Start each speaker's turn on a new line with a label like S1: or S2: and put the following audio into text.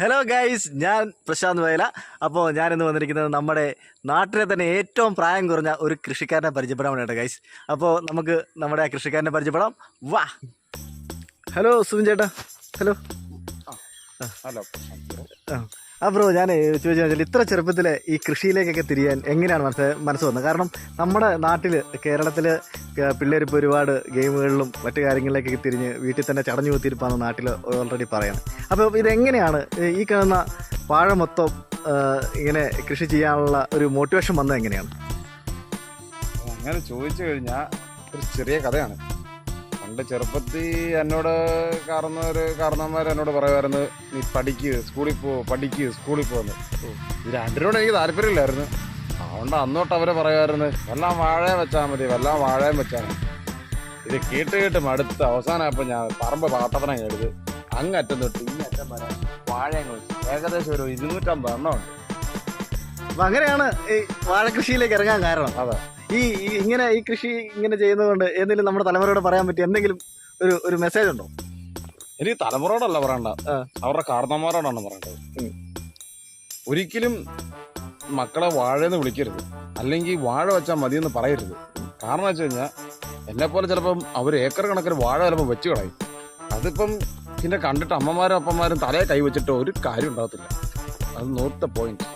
S1: Hello guys ഞാൻ പ്രശാന്ത് വയല. അപ്പോൾ ഞാനിന്ന് വന്നിരിക്കുന്നത് നമ്മുടെ നാട്ടിലെ തന്നെ ഏറ്റവും പ്രായം കുറഞ്ഞ ഒരു കൃഷിക്കാരനെ പരിചയപ്പെടാൻ വേണ്ടിയിട്ട് ഗൈസ് അപ്പോൾ നമുക്ക് നമ്മുടെ ആ കൃഷിക്കാരനെ പരിചയപ്പെടാം. വാ. ഹലോ സുബിൻ ചേട്ടാ. Hello
S2: hello.
S1: ആ. ബ്രോ ഞാൻ ചോദിച്ചാൽ ഇത്ര ചെറുപ്പത്തിൽ ഈ കൃഷിയിലേക്കൊക്കെ തിരിയാൻ എങ്ങനെയാണ് മനസ്സ് മനസ്സ് വന്നത്? കാരണം നമ്മുടെ നാട്ടിൽ കേരളത്തിൽ പിള്ളേർ ഇപ്പോൾ ഒരുപാട് ഗെയിമുകളിലും മറ്റു കാര്യങ്ങളിലേക്കൊക്കെ തിരിഞ്ഞ് വീട്ടിൽ തന്നെ ചടഞ്ഞു കുത്തിയിരിപ്പാന്ന് നാട്ടിൽ ഓൾറെഡി പറയണം. അപ്പോൾ ഇതെങ്ങനെയാണ് ഈ കാണുന്ന വാഴ മൊത്തം ഇങ്ങനെ കൃഷി ചെയ്യാനുള്ള ഒരു മോട്ടിവേഷൻ വന്നത് എങ്ങനെയാണ്?
S2: അങ്ങനെ ചോദിച്ചു കഴിഞ്ഞാൽ ഒരു ചെറിയ കഥയാണ്. പണ്ട് ചെറുപ്പത്തിൽ എന്നോട് കാരണവര് കാരണവന്മാർ എന്നോട് പറയുമായിരുന്നു നീ പഠിക്ക് സ്കൂളിൽ പോ പഠിക്ക് സ്കൂളിൽ പോകുന്നു ഇത് രണ്ടിനോട് എനിക്ക് താല്പര്യമില്ലായിരുന്നു. അതുകൊണ്ട് അന്നോട്ട് അവരെ പറയുമായിരുന്നു എല്ലാം വാഴയും വെച്ചാൽ മതി എല്ലാം വാഴയും വെച്ചാൽ മതി. ഇത് കേട്ട് കേട്ട് മടുത്ത് അവസാനമായപ്പോൾ ഞാൻ പറമ്പ് പാട്ടപ്പനം കേട്ടത് അങ്ങറ്റം തൊട്ട് ഈ അറ്റം വരെ വാഴയങ്ങൾ ഏകദേശം ഒരു ഇരുന്നൂറ്റമ്പത് എണ്ണം ഉണ്ട്.
S1: അപ്പം അങ്ങനെയാണ് ഈ വാഴ കൃഷിയിലേക്ക് ഇറങ്ങാൻ കാരണം.
S2: അതെ.
S1: ഈ ഇങ്ങനെ ഈ കൃഷി ഇങ്ങനെ ചെയ്യുന്നതുകൊണ്ട് എന്തെങ്കിലും നമ്മുടെ തലമുറയോട് പറയാൻ പറ്റിയ എന്തെങ്കിലും ഒരു ഒരു മെസ്സേജ് ഉണ്ടോ?
S2: എനിക്ക് തലമുറയോടല്ല പറയണ്ട. അവരുടെ കാരണന്മാരോടാണ് പറയേണ്ടത്. ഒരിക്കലും മക്കളെ വാഴയെന്ന് വിളിക്കരുത്. അല്ലെങ്കിൽ വാഴ വെച്ചാൽ മതിയെന്ന് പറയരുത്. കാരണം വെച്ച് കഴിഞ്ഞാൽ എന്നെപ്പോലെ പോലെ ചിലപ്പം അവർ ഏക്കർ കണക്കിന് വാഴ ചിലപ്പോൾ വെച്ച് കളയും. അതിപ്പം പിന്നെ കണ്ടിട്ട് അമ്മമാരും അപ്പന്മാരും തലയെ കൈ വെച്ചിട്ട് ഒരു കാര്യം ഉണ്ടാകത്തില്ല. അത് നോട്ട് ദ പോയിന്റ്